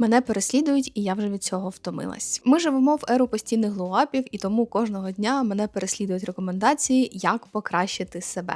Мене переслідують, і я вже від цього втомилась. Ми живемо в еру постійних глоуапів, і тому кожного дня мене переслідують рекомендації, як покращити себе.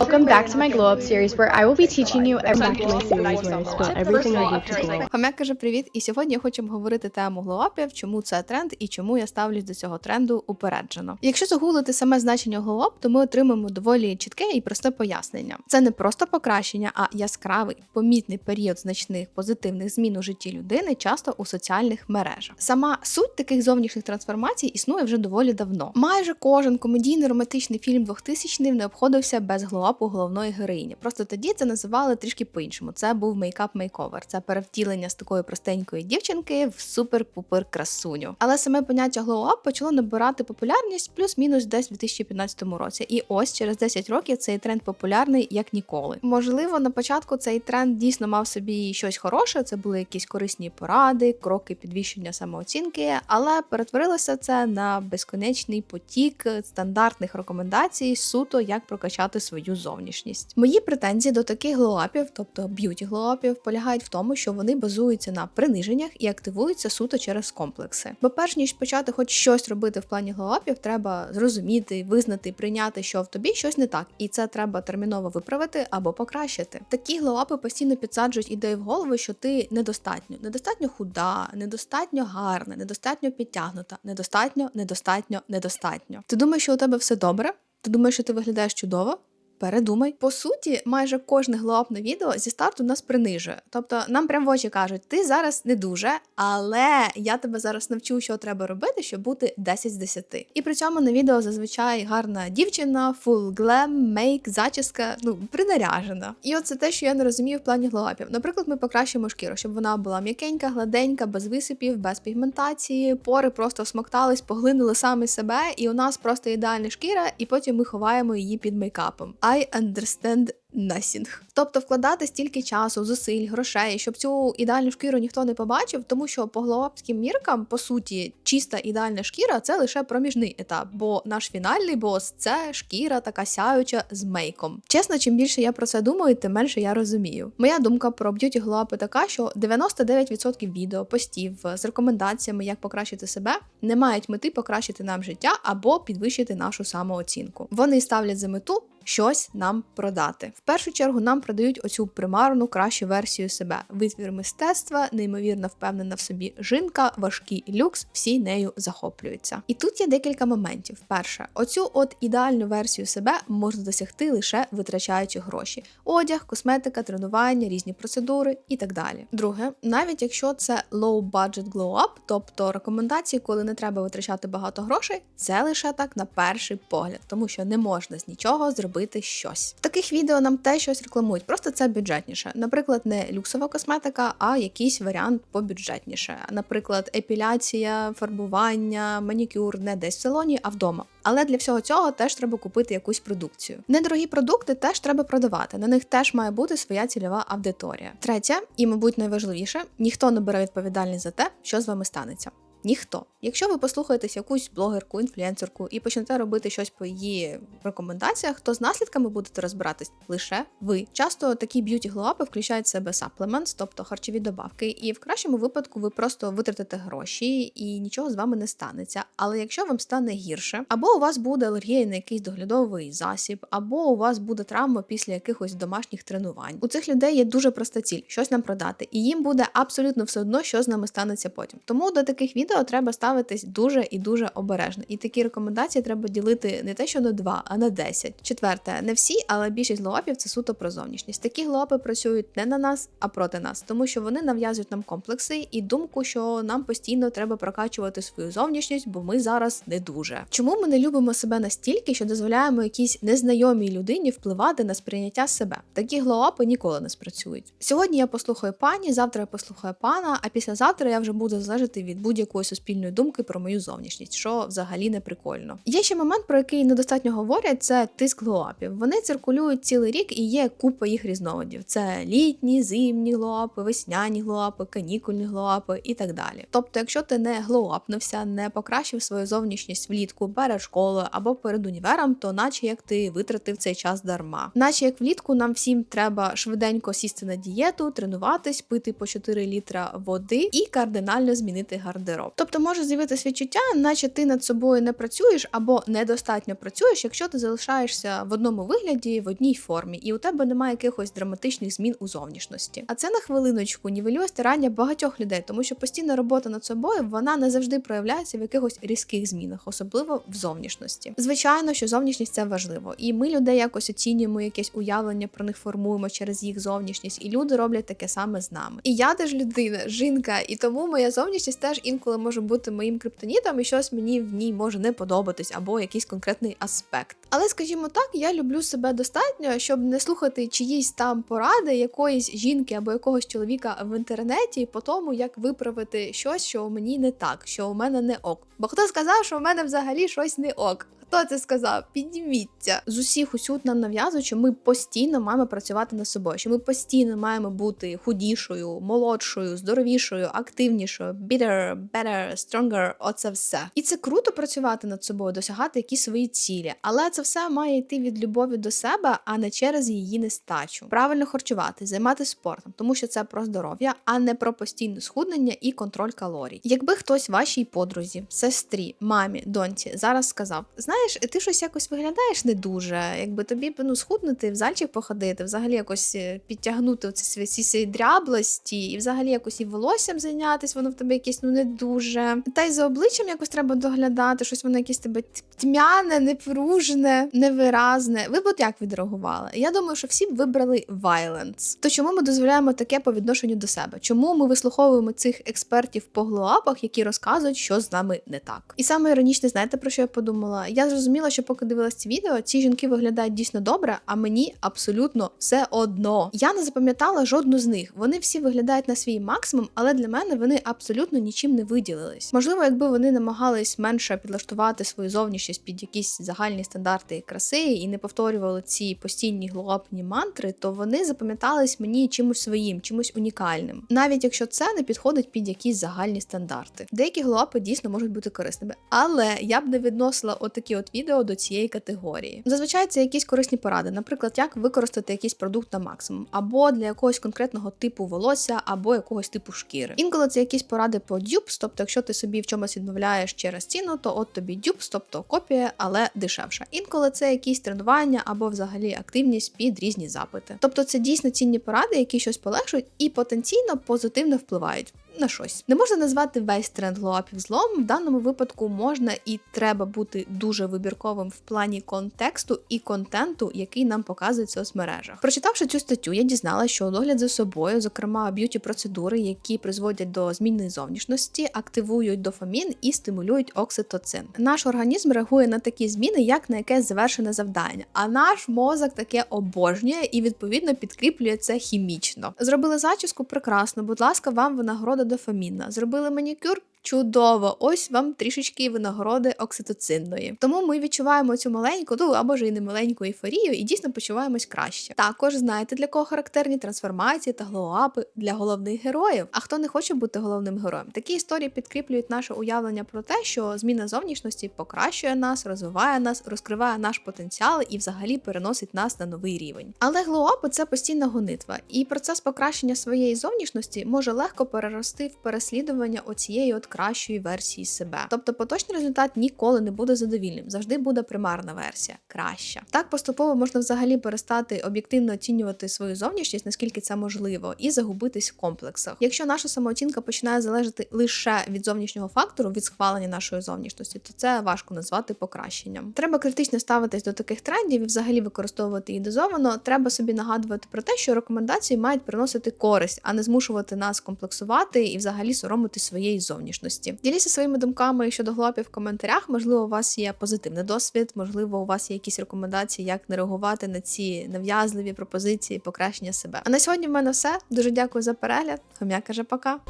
Welcome back to my Glow Up series where I will be teaching you every back to my series where I spill everything I do to glow. Хомяк каже привіт, і сьогодні я хочу обговорити тему глоуапів, чому це тренд і чому я ставлюсь до цього тренду упереджено. Якщо загуглити саме значення глоуап, то ми отримаємо доволі чітке і просте пояснення. Це не просто покращення, а яскравий, помітний період значних позитивних змін у житті людини, часто у соціальних мережах. Сама суть таких зовнішніх трансформацій існує вже доволі давно. Майже кожен комедійний романтичний фільм 2000-х не обходився без глоуапу головної героїні. Просто тоді це називали трішки по-іншому. Це був мейкап мейковер. Це перевтілення з такої простенької дівчинки в супер-пупер красуню. Але саме поняття глоуап почало набирати популярність плюс-мінус десь у 2015 році. І ось через 10 років цей тренд популярний як ніколи. Можливо, на початку цей тренд дійсно мав собі щось хороше. Це були якісь корисні поради, кроки підвищення самооцінки, але перетворилося це на безконечний потік стандартних рекомендацій суто як прокачати свою зовнішність. Мої претензії до таких глоапів, тобто б'юті глоапів, полягають в тому, що вони базуються на приниженнях і активуються суто через комплекси. Бо перш ніж почати хоч щось робити в плані глоапів, треба зрозуміти, визнати, прийняти, що в тобі щось не так, і це треба терміново виправити або покращити. Такі глоапи постійно підсаджують ідею в голову, що ти недостатньо, недостатньо худа, недостатньо гарна, недостатньо підтягнута, недостатньо, недостатньо, недостатньо. Ти думаєш, що у тебе все добре? Ти думаєш, що ти виглядаєш чудово? Передумай. По суті, майже кожне глоапне відео зі старту нас принижує. Тобто нам прям в очі кажуть, ти зараз не дуже, але я тебе зараз навчу, що треба робити, щоб бути 10 з 10. І при цьому на відео зазвичай гарна дівчина, фул глем, мейк, зачіска, ну принаряжена. І от це те, що я не розумію в плані глоапів. Наприклад, ми покращимо шкіру, щоб вона була м'якенька, гладенька, без висипів, без пігментації, пори просто смоктались, поглинули самі себе, і у нас просто ідеальна шкіра, і потім ми ховаємо її під мейкапом. I understand nothing. Тобто вкладати стільки часу, зусиль, грошей, щоб цю ідеальну шкіру ніхто не побачив, тому що по глоапським міркам, по суті, чиста ідеальна шкіра це лише проміжний етап, бо наш фінальний бос це шкіра така сяюча з мейком. Чесно, чим більше я про це думаю, тим менше я розумію. Моя думка про б'юті глоапи така, що 99% відео, постів з рекомендаціями, як покращити себе, не мають мети покращити нам життя або підвищити нашу самооцінку. Вони ставлять за мету щось нам продати. В першу чергу нам продають оцю примарну кращу версію себе. Витвір мистецтва, неймовірно впевнена в собі жінка, важкий люкс, всі нею захоплюються. І тут є декілька моментів. Перше, оцю от ідеальну версію себе можна досягти лише витрачаючи гроші: одяг, косметика, тренування, різні процедури і так далі. Друге, навіть якщо це low budget glow up, тобто рекомендації, коли не треба витрачати багато грошей, це лише так на перший погляд, тому що не можна з нічого зробити щось. В таких відео нам те щось рекламують, просто це бюджетніше. Наприклад, не люксова косметика, а якийсь варіант побюджетніше. Наприклад, епіляція, фарбування, манікюр не десь в салоні, а вдома. Але для всього цього теж треба купити якусь продукцію. Недорогі продукти теж треба продавати. На них теж має бути своя цільова аудиторія. Третє, і, мабуть, найважливіше, ніхто не бере відповідальність за те, що з вами станеться. Ніхто. Якщо ви послухаєтесь якусь блогерку, інфлюенсерку і почнете робити щось по її рекомендаціях, то з наслідками будете розбиратись лише ви. Часто такі б'юті глоапи включають в себе supplements, тобто харчові добавки, і в кращому випадку ви просто витратите гроші і нічого з вами не станеться. Але якщо вам стане гірше, або у вас буде алергія на якийсь доглядовий засіб, або у вас буде травма після якихось домашніх тренувань. У цих людей є дуже проста ціль щось нам продати, і їм буде абсолютно все одно, що з нами станеться потім. Тому до таких відео треба ставитись дуже і дуже обережно. І такі рекомендації треба ділити не те, що на 2, а на 10. Четверте, не всі, але більшість глоапів це суто про зовнішність. Такі глоапи працюють не на нас, а проти нас, тому що вони нав'язують нам комплекси і думку, що нам постійно треба прокачувати свою зовнішність, бо ми зараз не дуже. Чому ми не любимо себе настільки, що дозволяємо якійсь незнайомій людині впливати на сприйняття себе? Такі глоапи ніколи не спрацюють. Сьогодні я послухаю пані, завтра я послухаю пана, а післязавтра я вже буду залежати від будь-якої суспільної думки про мою зовнішність, що взагалі не прикольно. Є ще момент, про який недостатньо говорять, це тиск глоапів. Вони циркулюють цілий рік і є купа їх різновидів: це літні, зимні глоапи, весняні глоапи, канікульні глоапи і так далі. Тобто, якщо ти не глоапнувся, не покращив свою зовнішність влітку перед школою або перед універом, то наче як ти витратив цей час дарма. Наче як влітку нам всім треба швиденько сісти на дієту, тренуватись, пити по 4 літра води і кардинально змінити гардероб. Тобто може з'явитися відчуття, наче ти над собою не працюєш або недостатньо працюєш, якщо ти залишаєшся в одному вигляді, в одній формі, і у тебе немає якихось драматичних змін у зовнішності. А це на хвилиночку нівелює старання багатьох людей, тому що постійна робота над собою вона не завжди проявляється в якихось різких змінах, особливо в зовнішності. Звичайно, що зовнішність це важливо, і ми людей якось оцінюємо якесь уявлення про них формуємо через їх зовнішність, і люди роблять таке саме з нами. І я теж людина, жінка, і тому моя зовнішність теж інколи може бути моїм криптонітом, і щось мені в ній може не подобатись, або якийсь конкретний аспект. Але скажімо так, я люблю себе достатньо, щоб не слухати чиїсь там поради якоїсь жінки або якогось чоловіка в інтернеті по тому, як виправити щось, що мені не так, що у мене не ок. Бо хто сказав, що у мене взагалі щось не ок? Хто це сказав? Підніміться з усіх усюд нам нав'язують, що ми постійно маємо працювати над собою, що ми постійно маємо бути худішою, молодшою, здоровішою, активнішою, bitter, better, stronger, Оце все. І це круто працювати над собою, досягати якісь свої цілі. Але це все має йти від любові до себе, а не через її нестачу. Правильно харчувати, займатися спортом, тому що це про здоров'я, а не про постійне схуднення і контроль калорій. Якби хтось вашій подрузі, сестрі, мамі, доньці зараз сказав: знаєш, ти щось якось виглядаєш не дуже, якби тобі ну схуднути, в зальчик походити, взагалі якось е, підтягнути оці свої ці дряблості, і взагалі якось і волоссям зайнятися, воно в тебе якесь ну не дуже. Та й за обличчям якось треба доглядати, щось воно якесь тебе тьмяне, непружне, невиразне. Ви б от як відреагували? Я думаю, що всі б вибрали violence. То чому ми дозволяємо таке по відношенню до себе? Чому ми вислуховуємо цих експертів по глоапах, які розказують, що з нами не так? І саме іронічне, знаєте про що я подумала? Я зрозуміла, що поки дивилась ці відео, ці жінки виглядають дійсно добре, а мені абсолютно все одно. Я не запам'ятала жодну з них. Вони всі виглядають на свій максимум, але для мене вони абсолютно нічим не виділились. Можливо, якби вони намагались менше підлаштувати свою зовнішність під якісь загальні стандарти краси і не повторювали ці постійні глоапні мантри, то вони запам'ятались мені чимось своїм, чимось унікальним, навіть якщо це не підходить під якісь загальні стандарти. Деякі глоапи дійсно можуть бути корисними, але я б не відносила отакі от відео до цієї категорії. Зазвичай це якісь корисні поради, наприклад, як використати якийсь продукт на максимум, або для якогось конкретного типу волосся, або якогось типу шкіри. Інколи це якісь поради по дюбс, тобто, якщо ти собі в чомусь відмовляєш через ціну, то от тобі дюбс, тобто копія, але дешевша. Інколи це якісь тренування або взагалі активність під різні запити. Тобто це дійсно цінні поради, які щось полегшують і потенційно позитивно впливають. На щось не можна назвати весь тренд глоапів злом. В даному випадку можна і треба бути дуже вибірковим в плані контексту і контенту, який нам показують в соцмережах. Прочитавши цю статтю, я дізналася, що догляд за собою, зокрема б'юті процедури, які призводять до зміни зовнішності, активують дофамін і стимулюють окситоцин. Наш організм реагує на такі зміни, як на якесь завершене завдання. А наш мозок таке обожнює і відповідно підкріплює це хімічно. Зробили зачіску прекрасно. Будь ласка, вам винагорода дофамінна. Зробили манікюр. Чудово, ось вам трішечки винагороди окситоцинної. Тому ми відчуваємо цю маленьку, ну або ж і не маленьку ейфорію, і дійсно почуваємось краще. Також знаєте, для кого характерні трансформації та глоапи для головних героїв. А хто не хоче бути головним героєм? Такі історії підкріплюють наше уявлення про те, що зміна зовнішності покращує нас, розвиває нас, розкриває наш потенціал і взагалі переносить нас на новий рівень. Але глоапи це постійна гонитва, і процес покращення своєї зовнішності може легко перерости в переслідування оцієї от кращої версії себе. Тобто поточний результат ніколи не буде задовільним, завжди буде примарна версія, краща. Так поступово можна взагалі перестати об'єктивно оцінювати свою зовнішність, наскільки це можливо, і загубитись в комплексах. Якщо наша самооцінка починає залежати лише від зовнішнього фактору, від схвалення нашої зовнішності, то це важко назвати покращенням. Треба критично ставитись до таких трендів і взагалі використовувати їх дозовано. Треба собі нагадувати про те, що рекомендації мають приносити користь, а не змушувати нас комплексувати і взагалі соромити своєї зовнішності. Діліться своїми думками щодо глопів в коментарях. Можливо, у вас є позитивний досвід, можливо, у вас є якісь рекомендації, як не реагувати на ці нав'язливі пропозиції покращення себе. А на сьогодні в мене все. Дуже дякую за перегляд. Хом'я каже пока.